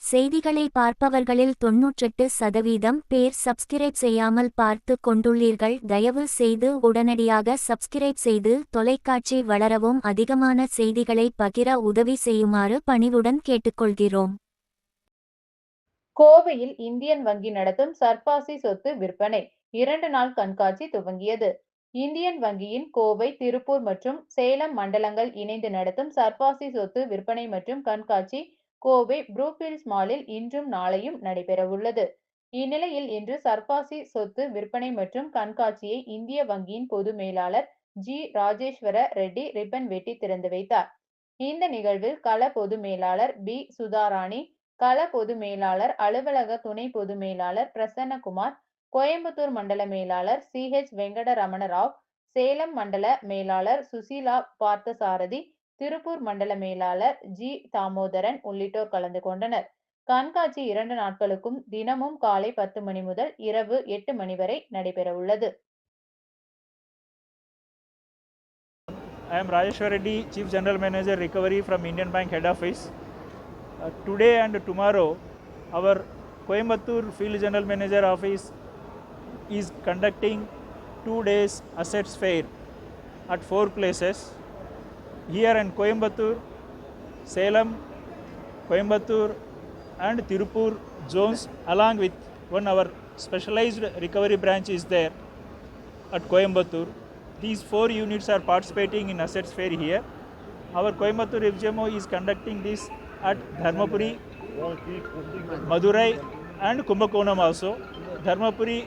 செய்திகளை பார்ப்பவர்களில் தொன்னூற்றெட்டு சதவீதம் பேர் சப்ஸ்கிரைப் செய்யாமல் பார்த்து கொண்டுள்ளீர்கள். தயவு செய்து உடனடியாக சப்ஸ்கிரைப் செய்து தொலைக்காட்சி வளரவும் அதிகமான செய்திகளை பகிர உதவி செய்யுமாறு பணிவுடன் கேட்டுக்கொள்கிறோம். கோவையில் இந்தியன் வங்கி நடத்தும் சர்பாசி சொத்து விற்பனை இரண்டு நாள் கண்காட்சி துவங்கியது. இந்தியன் வங்கியின் கோவை திருப்பூர் மற்றும் சேலம் மண்டலங்கள் இணைந்து நடத்தும் சர்பாசி சொத்து விற்பனை மற்றும் கண்காட்சி கோவை ப்ரூஃபீல்ட்ஸ் மாலில் இன்றும் நாளையும் நடைபெறவுள்ளது. இந்நிலையில் இன்று சர்பாசி சொத்து விற்பனை மற்றும் கண்காட்சியை இந்திய வங்கியின் பொது மேலாளர் ஜி. ராஜேஸ்வர ரெட்டி ரிப்பன் வெட்டி திறந்து வைத்தார். இந்த நிகழ்வில் கள பொது மேலாளர் பி. சுதாராணி கள பொது மேலாளர் அலுவலக துணை பொது மேலாளர் பிரசன்னகுமார் கோயம்புத்தூர் மண்டல மேலாளர் சி. ஹெச் வெங்கடரமண ராவ் சேலம் மண்டல மேலாளர் சுசீலா பார்த்தசாரதி திருப்பூர் மண்டல மேலாளர் ஜி தாமோதரன் உள்ளிட்டோர் கலந்து கொண்டனர் கண்காட்சி இரண்டு நாட்களுக்கும் தினமும் காலை பத்து மணி முதல் இரவு எட்டு மணி வரை நடைபெறவுள்ளது I am Rajeshwar Reddy, Chief General Manager Recovery from Indian Bank Head Office. Uh, today and tomorrow, our Coimbatore Field General Manager Office is conducting two days assets fair at four places. Here in Coimbatore, Salem, Coimbatore, and Tirupur zones, along with one our specialized recovery branch is there at Coimbatore. These four units are participating in assets fair here. Our Coimbatore FGMO is conducting this at Dharmapuri, Madurai, and Kumbakonam also. Dharmapuri